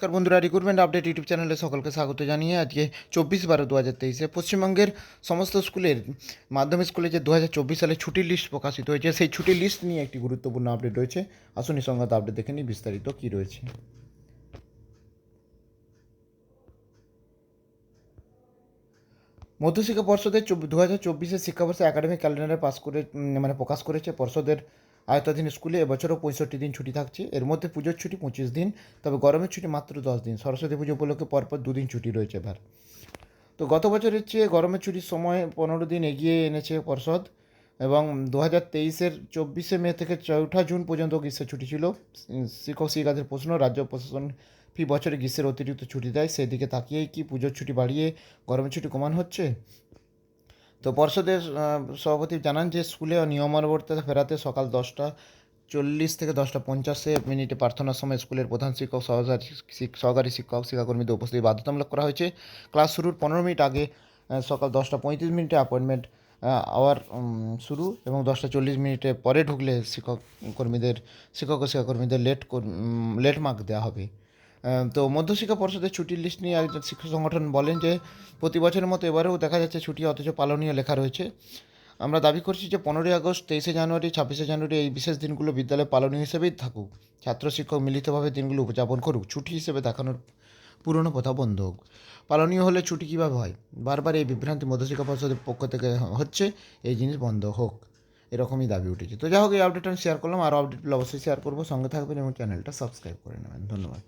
নমস্কার বন্ধুরা recruitment update YouTube চ্যানেলে সকলকে স্বাগত জানিয়ে আজকে চব্বিশ বারো দু হাজার তেইশে পশ্চিমবঙ্গের সমস্ত স্কুলের মাধ্যমিক স্কুলে যে দু হাজার চব্বিশ সালে ছুটির লিস্ট প্রকাশিত হয়েছে, সেই ছুটির লিস্ট নিয়ে একটি গুরুত্বপূর্ণ আপডেট রয়েছে। আসুন এই সংক্রান্ত আপডেট দেখে নিই, বিস্তারিত কী রয়েছে। মধ্যশিক্ষা পর্ষদের দু হাজার চব্বিশের শিক্ষাবর্ষে একাডেমিক ক্যালেন্ডারে পাস করে মানে প্রকাশ করেছে পর্ষদের আয়তাধীন স্কুলে এবছরও পঁয়ষট্টি দিন ছুটি থাকছে। এর মধ্যে পুজোর ছুটি পঁচিশ দিন, তবে গরমের ছুটি মাত্র দশ দিন। সরস্বতী পুজো উপলক্ষে পরপর দুদিন ছুটি রয়েছে এবার। তো গত বছরের চেয়ে গরমের ছুটির সময় পনেরো দিন এগিয়ে এনেছে পর্ষদ এবং দু হাজার তেইশের চব্বিশে মে থেকে চৌঠা জুন পর্যন্ত গ্রীষ্মের ছুটি ছিল। শিক্ষক শিক্ষিকাদের প্রশ্ন, রাজ্য প্রশাসন ফি বছরে গ্রীষ্মের অতিরিক্ত ছুটি দেয়, সেদিকে তাকিয়েই কি পুজোর ছুটি বাড়িয়ে গরমের ছুটি কমানো হচ্ছে? তো পর্ষদের সভাপতি জানান যে স্কুলে নিয়মানুবর্তিতা ফেরাতে সকাল দশটা চল্লিশ থেকে দশটা পঞ্চাশে মিনিটে প্রার্থনার সময় স্কুলের প্রধান শিক্ষক, সহকারী সহকারী শিক্ষক, শিক্ষাকর্মীদের উপস্থিতি বাধ্যতামূলক করা হয়েছে। ক্লাস শুরুর পনেরো মিনিট আগে সকাল দশটা পঁয়ত্রিশ মিনিটে অ্যাপয়েন্টমেন্ট আওয়ার শুরু এবং দশটা চল্লিশ মিনিটে পরে ঢুকলে শিক্ষক, কর্মীদের, শিক্ষক ও শিক্ষাকর্মীদের লেট লেট মার্ক দেওয়া হবে। তো মধ্যশিক্ষা পর্ষদের ছুটির লিস্ট নিয়ে একজন শিক্ষক সংগঠন বলেন যে, প্রতি বছরের মতো এবারেও দেখা যাচ্ছে ছুটি অথচ পালনীয় লেখা রয়েছে। আমরা দাবি করছি যে, পনেরোই আগস্ট, তেইশে জানুয়ারি, ছাব্বিশে জানুয়ারি এই বিশেষ দিনগুলো বিদ্যালয়ে পালনীয় হিসেবেই থাকুক। ছাত্র শিক্ষক মিলিতভাবে দিনগুলো উদযাপন করুক। ছুটি হিসেবে দেখানোর পুরনো কথা বন্ধ হোক। পালনীয় হলে ছুটি কীভাবে হয়? বারবার এই বিভ্রান্তি মধ্যশিক্ষা পর্ষদের পক্ষ থেকে হচ্ছে, এই জিনিস বন্ধ হোক। এরকমই দাবি উঠেছে। তো যাই হোক, এই আপডেট আমি শেয়ার করলাম। আরও আপডেটগুলো অবশ্যই শেয়ার করব। সঙ্গে থাকবেন এবং চ্যানেলটা সাবস্ক্রাইব করে নেবেন। ধন্যবাদ।